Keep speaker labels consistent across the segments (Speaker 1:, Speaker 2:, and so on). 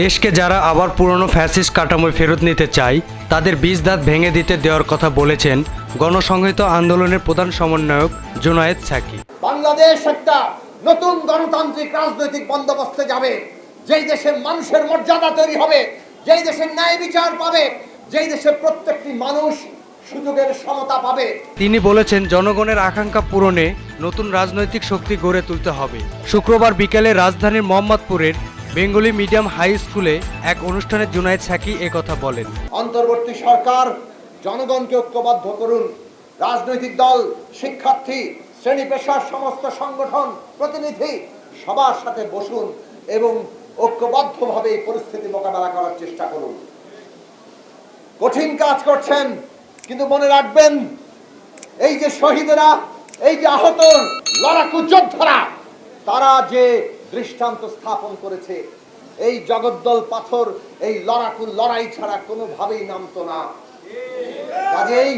Speaker 1: দেশকে যারা আবার পুরনো ফ্যাসিস্ট কাঠামোয় ফেরত নিতে চায় তাদের বীজ দাঁত ভেঙে দিতে দেওয়ার কথা বলেছেন গণসংহিত আন্দোলনের প্রধান সমন্বয়ক জোনায়েদ সাকি।
Speaker 2: বাংলাদেশ একটা নতুন গণতান্ত্রিক রাজনৈতিক বন্দোবস্তে যাবে। যেই দেশে মানুষের মর্যাদা তৈরি হবে যেই দেশে ন্যায় বিচার পাবে যেই দেশে প্রত্যেকটি মানুষ সুযোগের সমতা পাবে।
Speaker 1: তিনি বলেছেন জনগণের আকাঙ্ক্ষা পূরণে নতুন রাজনৈতিক শক্তি গড়ে তুলতে হবে। শুক্রবার বিকেলে রাজধানীর মোহাম্মদপুরের বেঙ্গলি মিডিয়াম হাই স্কুলে এক অনুষ্ঠানে জুনায়েদ সাকি কথা বলেন।
Speaker 2: অন্তর্বর্তী সরকার, জনগণকে ঐক্যবদ্ধ করুন। রাজনৈতিক দল, শিক্ষার্থী, শ্রেণি পেশার সমস্ত সংগঠন, প্রতিনিধি সবার সাথে বসুন এবং ঐক্যবদ্ধভাবে এই পরিস্থিতি মোকাবেলা করার চেষ্টা করুন। কঠিন কাজ করছেন, কিন্তু মনে রাখবেন, এই যে শহীদেরা, এই যে আহত লড়াকু যোদ্ধারা, তারা যে দৃষ্টান্ত স্থাপন করেছে। এই জগদ্দল পাথর, এই লড়াকু লড়াই ছাড়া কোনোভাবেই নামতো না। কাজেই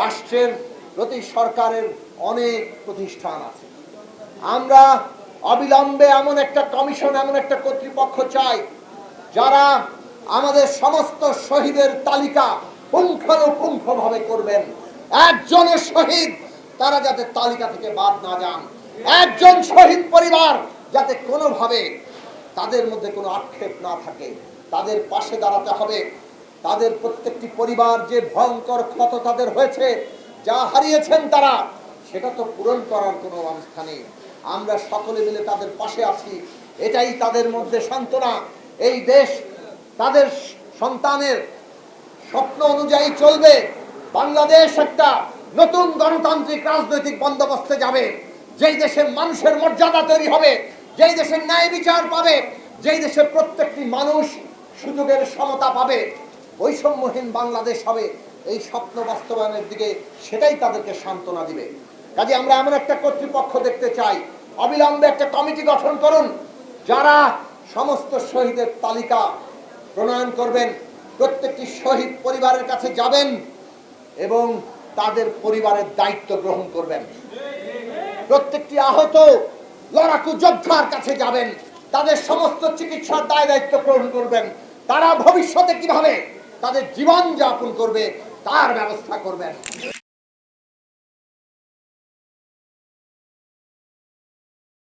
Speaker 2: রাষ্ট্রের প্রতি সরকারের অনেক প্রতিষ্ঠান আছে। আমরা অবিলম্বে এমন একটা কমিশন, এমন একটা কর্তৃপক্ষ চাই, যারা আমাদের সমস্ত শহীদের তালিকা পুঙ্খানুপুঙ্খ ভাবে করবেন। একজনের শহীদ, তারা যাতে তালিকা থেকে বাদ না যান। একজন শহীদ পরিবার যাতে কোনোভাবে তাদের মধ্যে কোনো আক্ষেপ না থাকে। তাদের পাশে দাঁড়াতে হবে। তাদের প্রত্যেকটি পরিবার যে ভয়ঙ্কর ক্ষত তাদের হয়েছে, যা হারিয়েছেন তারা, সেটা তো পূরণ করার কোনো অবস্থা নেই। আমরা সকলে মিলে তাদের পাশে আছি। এটাই তাদের মধ্যে সান্ত্বনা। এই দেশ তাদের সন্তানের স্বপ্ন অনুযায়ী চলবে। বাংলাদেশ একটা নতুন গণতান্ত্রিক রাজনৈতিক বন্দোবস্তে যাবে। যেই দেশে মানুষের মর্যাদা তৈরি হবে যেই দেশে ন্যায় বিচার পাবে, যেই দেশে প্রত্যেকটি মানুষ সুযোগের সমতা পাবে, বৈষম্যহীন বাংলাদেশ হবে, এই স্বপ্ন বাস্তবায়নের দিকে সেটাই তাদেরকে সান্ত্বনা দিবে। কাজে আমরা এমন একটা কর্তৃপক্ষ দেখতে চাই, অবিলম্বে একটা কমিটি গঠন করুন, যারা সমস্ত শহীদের তালিকা প্রণয়ন করবেন, প্রত্যেকটি শহীদ পরিবারের কাছে যাবেন এবং তাদের পরিবারের দায়িত্ব গ্রহণ করবেন। প্রত্যেকটি আহত লড়াকু যোদ্ধার কাছে যাবেন, তাদের সমস্ত চিকিৎসার দায় দায়িত্ব গ্রহণ করবেন, তারা ভবিষ্যতে কীভাবে তাদের জীবন যাপন করবে, তার ব্যবস্থা করবেন।